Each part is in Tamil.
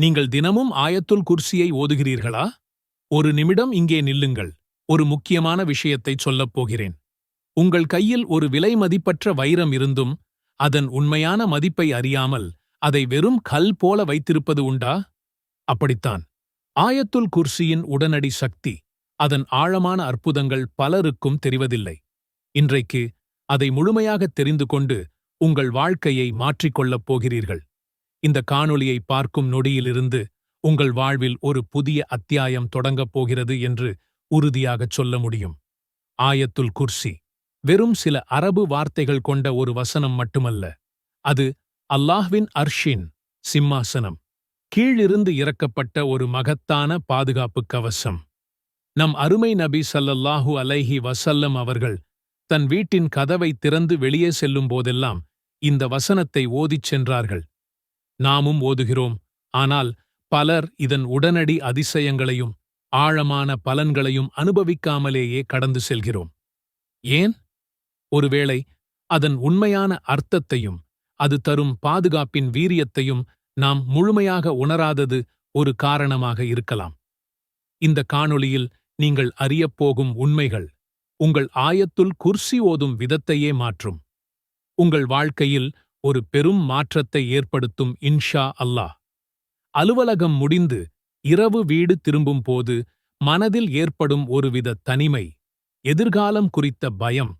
நீங்கள் தினமும் ஆயத்துல் குர்சியை ஓதுகிறீர்களா? ஒரு நிமிடம் இங்கே நில்லுங்கள். ஒரு முக்கியமான விஷயத்தை சொல்லப் போகிறேன். உங்கள் கையில் ஒரு விலை மதிப்பற்ற வைரம் இருந்தும் அதன் உண்மையான மதிப்பை அறியாமல் அதை வெறும் கல் போல வைத்திருப்பது உண்டா? அப்படித்தான். ஆயத்துல் குர்சியின் உடனடி சக்தி அதன் ஆழமான அற்புதங்கள் பலருக்கும் தெரிவதில்லை. இன்றைக்கு அதை முழுமையாகத் தெரிந்து கொண்டு உங்கள் வாழ்க்கையை மாற்றிக்கொள்ளப் போகிறீர்கள். இந்த காணொளியை பார்க்கும் நொடியிலிருந்து உங்கள் வாழ்வில் ஒரு புதிய அத்தியாயம் தொடங்கப் போகிறது என்று உறுதியாகச் சொல்ல முடியும். ஆயத்துல் குர்சி. வெறும் சில அரபு வார்த்தைகள் கொண்ட ஒரு வசனம் மட்டுமல்ல. அது அல்லாஹ்வின் அர்ஷின் சிம்மாசனம். கீழிருந்து இறக்கப்பட்ட ஒரு மகத்தான பாதுகாப்பு கவசம். நம் அருமை நபி சல்லல்லாஹு அலைஹி வசல்லம் அவர்கள் தன் வீட்டின் கதவை திறந்து வெளியே செல்லும் போதெல்லாம் இந்த வசனத்தை ஓதிச் சென்றார்கள். நாமும் ஓதுகிறோம். ஆனால் பலர் இதன் உடனடி அதிசயங்களையும் ஆழமான பலன்களையும் அனுபவிக்காமலேயே கடந்து செல்கிறோம். ஏன்? ஒருவேளை அதன் உண்மையான அர்த்தத்தையும் அது தரும் பாதுகாப்பின் வீரியத்தையும் நாம் முழுமையாக உணராதது ஒரு காரணமாக இருக்கலாம். இந்த காணொளியில் நீங்கள் அறியப்போகும் உண்மைகள் உங்கள் ஆயத்துல் குர்சி ஓதும் விதத்தையே மாற்றும். உங்கள் வாழ்க்கையில் ஒரு பெரும் மாற்றத்தை ஏற்படுத்தும் இன்ஷா அல்லாஹ். அலுவலகம் முடிந்து இரவு வீடு திரும்பும் போது மனதில் ஏற்படும் ஒருவித தனிமை எதிர்காலம் குறித்த பயம்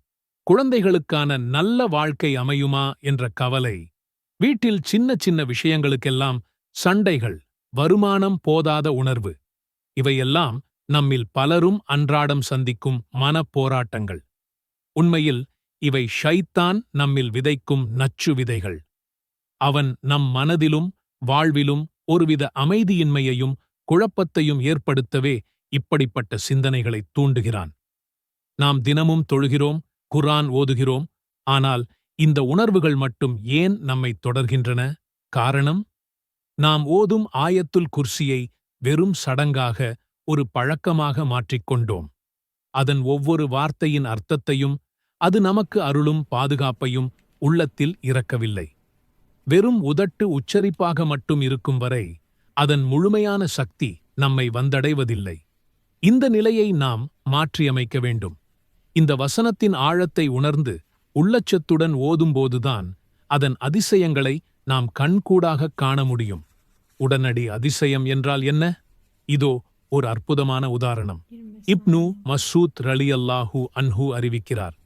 குழந்தைகளுக்கான நல்ல வாழ்க்கை அமையுமா என்ற கவலை வீட்டில் சின்ன சின்ன விஷயங்களுக்கெல்லாம் சண்டைகள் வருமானம் போதாத உணர்வு இவையெல்லாம் நம்மில் பலரும் அன்றாடம் சந்திக்கும் மனப்போராட்டங்கள். உண்மையில் இவை ஷைத்தான் நம்மில் விதைக்கும் நச்சு விதைகள். அவன் நம் மனதிலும் வாழ்விலும் ஒருவித அமைதியின்மையையும் குழப்பத்தையும் ஏற்படுத்தவே இப்படிப்பட்ட சிந்தனைகளைத் தூண்டுகிறான். நாம் தினமும் தொழுகிறோம் குர்ஆன் ஓதுகிறோம் ஆனால் இந்த உணர்வுகள் மட்டும் ஏன் நம்மை தொடர்கின்றன? காரணம்? நாம் ஓதும் ஆயத்துல் குர்சியை வெறும் சடங்காக ஒரு பழக்கமாக மாற்றிக்கொண்டோம். அதன் ஒவ்வொரு வார்த்தையின் அர்த்தத்தையும் அது நமக்கு அருளும் பாதுகாப்பையும் உள்ளத்தில் இறக்கவில்லை. வெறும் உதட்டு உச்சரிப்பாக மட்டும் இருக்கும் வரை அதன் முழுமையான சக்தி நம்மை வந்தடைவதில்லை. இந்த நிலையை நாம் மாற்றியமைக்க வேண்டும். இந்த வசனத்தின் ஆழத்தை உணர்ந்து உள்ளச்சத்துடன் ஓதும்போதுதான் அதன் அதிசயங்களை நாம் கண்கூடாகக் காண முடியும். உடனடி அதிசயம் என்றால் என்ன? இதோ ஒரு அற்புதமான உதாரணம். இப்னு மசூத் ரலியல்லாஹு அன்ஹு அறிவிக்கிறார்.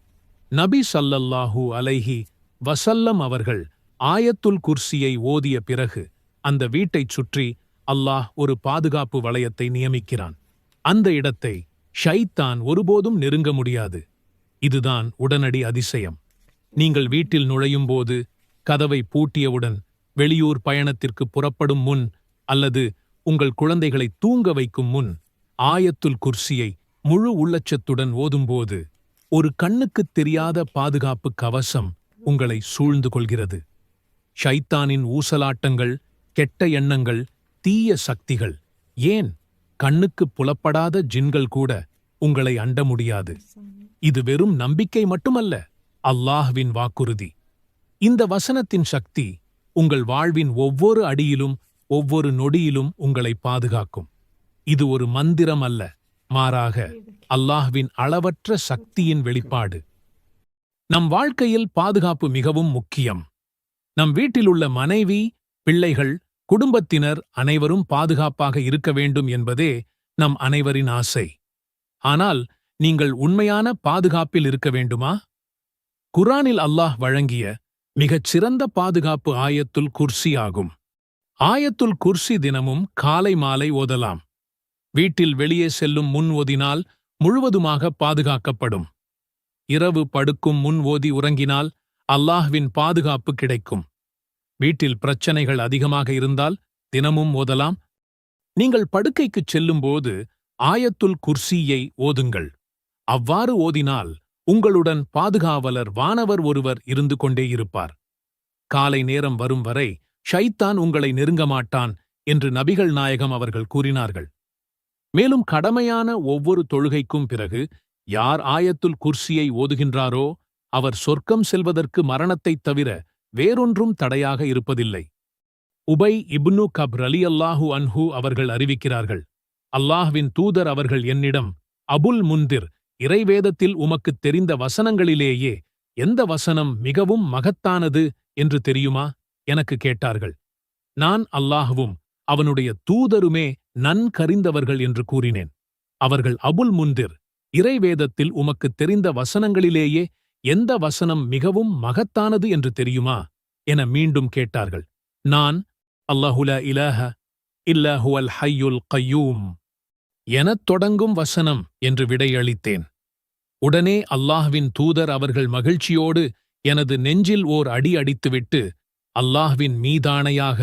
நபி ஸல்லல்லாஹு அலைஹி வசல்லம் அவர்கள் ஆயத்துல் குர்சியை ஓதிய பிறகு அந்த வீட்டைச் சுற்றி அல்லாஹ் ஒரு பாதுகாப்பு வளையத்தை நியமிக்கிறான். அந்த இடத்தை ஷைத்தான் ஒருபோதும் நெருங்க முடியாது. இதுதான் உடனடி அதிசயம். நீங்கள் வீட்டில் நுழையும் போது கதவை பூட்டியவுடன் வெளியூர் பயணத்திற்கு புறப்படும் முன் அல்லது உங்கள் குழந்தைகளை தூங்க வைக்கும் முன் ஆயத்துல் குர்சியை முழு உள்ளச்சத்துடன் ஓதும்போது ஒரு கண்ணுக்குத் தெரியாத பாதுகாப்பு கவசம் உங்களை சூழ்ந்து கொள்கிறது. ஷைத்தானின் ஊசலாட்டங்கள் கெட்ட எண்ணங்கள் தீய சக்திகள். ஏன்? கண்ணுக்குப் புலப்படாத ஜின்கள் கூட உங்களை அண்ட முடியாது. இது வெறும் நம்பிக்கை மட்டுமல்ல அல்லாஹ்வின் வாக்குறுதி. இந்த வசனத்தின் சக்தி உங்கள் வாழ்வின் ஒவ்வொரு அடியிலும் ஒவ்வொரு நொடியிலும் உங்களை பாதுகாக்கும். இது ஒரு மந்திரம் அல்ல மாறாக அல்லாஹ்வின் அளவற்ற சக்தியின் வெளிப்பாடு. நம் வாழ்க்கையில் பாதுகாப்பு மிகவும் முக்கியம். நம் வீட்டிலுள்ள மனைவி பிள்ளைகள் குடும்பத்தினர் அனைவரும் பாதுகாப்பாக இருக்க வேண்டும் என்பதே நம் அனைவரின் ஆசை. ஆனால் நீங்கள் உண்மையான பாதுகாப்பில் இருக்க வேண்டுமா? குரானில் அல்லாஹ் வழங்கிய மிகச் சிறந்த பாதுகாப்பு ஆயத்துல் குர்சி ஆகும். ஆயத்துல் குர்சி தினமும் காலை மாலை ஓதலாம். வீட்டில் வெளியே செல்லும் முன் ஓதினால் முழுவதுமாக பாதுகாக்கப்படும். இரவு படுக்கும் முன் ஓதி உறங்கினால் அல்லாஹ்வின் பாதுகாப்பு கிடைக்கும். வீட்டில் பிரச்சனைகள் அதிகமாக இருந்தால் தினமும் ஓதலாம். நீங்கள் படுக்கைக்குச் செல்லும்போது ஆயத்துல் குர்சியை ஓதுங்கள். அவ்வாறு ஓதினால் உங்களுடன் பாதுகாவலர் வானவர் ஒருவர் இருந்து கொண்டே இருப்பார். காலை நேரம் வரும் வரை ஷைத்தான் உங்களை நெருங்க மாட்டான் என்று நபிகள் நாயகம் அவர்கள் கூறினார்கள். மேலும் கடமையான ஒவ்வொரு தொழுகைக்கும் பிறகு யார் ஆயத்துல் குர்சியை ஓதுகின்றாரோ அவர் சொர்க்கம் செல்வதற்கு மரணத்தைத் தவிர வேறொன்றும் தடையாக இருப்பதில்லை. உபை இப்னு கப் ரலி அல்லாஹூ அன்ஹு அவர்கள் அறிவிக்கிறார்கள் அல்லாஹ்வின் தூதர் அவர்கள் என்னிடம் அபுல் முந்திர் இறைவேதத்தில் உமக்குத் தெரிந்த வசனங்களிலேயே எந்த வசனம் மிகவும் மகத்தானது என்று தெரியுமா? எனக்கு கேட்டார்கள். நான் அல்லாஹ்வும் அவனுடைய தூதருமே நன்கறிந்தவர்கள் என்று கூறினேன். அவர்கள் அபுல் முந்திர் இறைவேதத்தில் உமக்குத் தெரிந்த வசனங்களிலேயே எந்த வசனம் மிகவும் மகத்தானது என்று தெரியுமா? என மீண்டும் கேட்டார்கள். நான் அல்லாஹுல இலஹ இல்லஹுவல் ஹையுல் கையூம் எனத் தொடங்கும் வசனம் என்று விடையளித்தேன். உடனே அல்லாஹ்வின் தூதர் அவர்கள் மகிழ்ச்சியோடு எனது நெஞ்சில் ஓர் அடி அடித்துவிட்டு அல்லாஹ்வின் மீதானையாக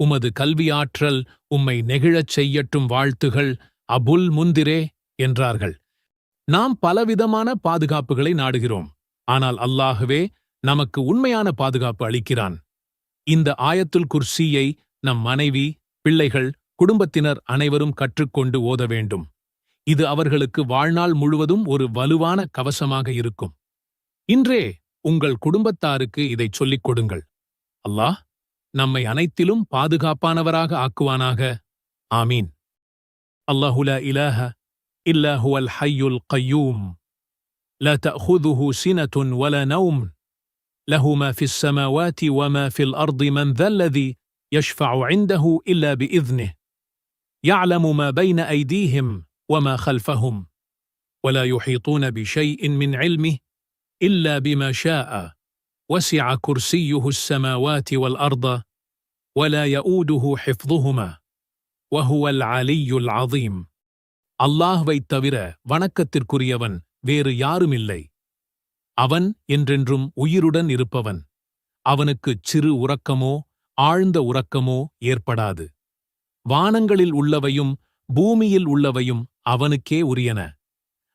உமது கல்வியாற்றல் உம்மை நெகிழச் செய்யட்டும் வாழ்த்துகள் அபுல் முந்திரே என்றார்கள். நாம் பலவிதமான பாதுகாப்புகளை நாடுகிறோம். ஆனால் அல்லாஹுவே நமக்கு உண்மையான பாதுகாப்பு அளிக்கிறான். இந்த ஆயத்துல் குர்சியை நம் மனைவி பிள்ளைகள் குடும்பத்தினர் அனைவரும் கற்றுக்கொண்டு ஓத வேண்டும். இது அவர்களுக்கு வாழ்நாள் முழுவதும் ஒரு வலுவான கவசமாக இருக்கும். இன்றே உங்கள் குடும்பத்தாருக்கு இதைச் சொல்லிக் கொடுங்கள். அல்லாஹ் நம்மை அனைத்திலும் பாதுகாப்பானவராக ஆக்குவானாக ஆமீன் அல்லாஹுல இலாஹ இல்லா ஹுவல் ஹையுல் கையூம் لا تأخذه سنة ولا نوم له ما في السماوات وما في الأرض من ذا الذي يشفع عنده إلا بإذنه يعلم ما بين أيديهم وما خلفهم ولا يحيطون بشيء من علمه إلا بما شاء وسع كرسيه السماوات والأرض ولا يؤوده حفظهما وهو العلي العظيم அல்லாஹ்வைத் தவிர வணக்கத்திற்குரியவன் வேறு யாருமில்லை அவன் என்றென்றும் உயிருடன் இருப்பவன் அவனுக்குச் சிறு உறக்கமோ ஆழ்ந்த உறக்கமோ ஏற்படாது வானங்களில் உள்ளவையும் பூமியில் உள்ளவையும் அவனுக்கே உரியன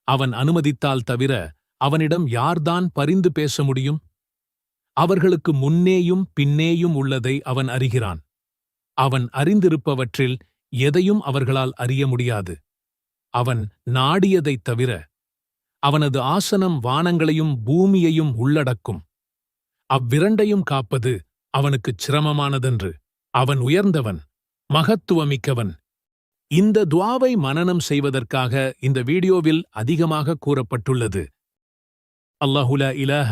அவன் அனுமதித்தால் தவிர அவனிடம் யார்தான் பரிந்து பேச முடியும் அவர்களுக்கு முன்னேயும் பின்னேயும் உள்ளதை அவன் அறிகிறான். அவன் அறிந்திருப்பவற்றில் எதையும் அவர்களால் அறிய முடியாது. அவன் நாடியதைத் தவிர அவனது ஆசனம் வானங்களையும் பூமியையும் உள்ளடக்கும். அவ்விரண்டையும் காப்பது அவனுக்குச் சிரமமானதென்று. அவன் உயர்ந்தவன் மகத்துவமிக்கவன். இந்த துவாவை மனனம் செய்வதற்காக இந்த வீடியோவில் அதிகமாக கூறப்பட்டுள்ளது. அல்லாஹுலா இலாஹ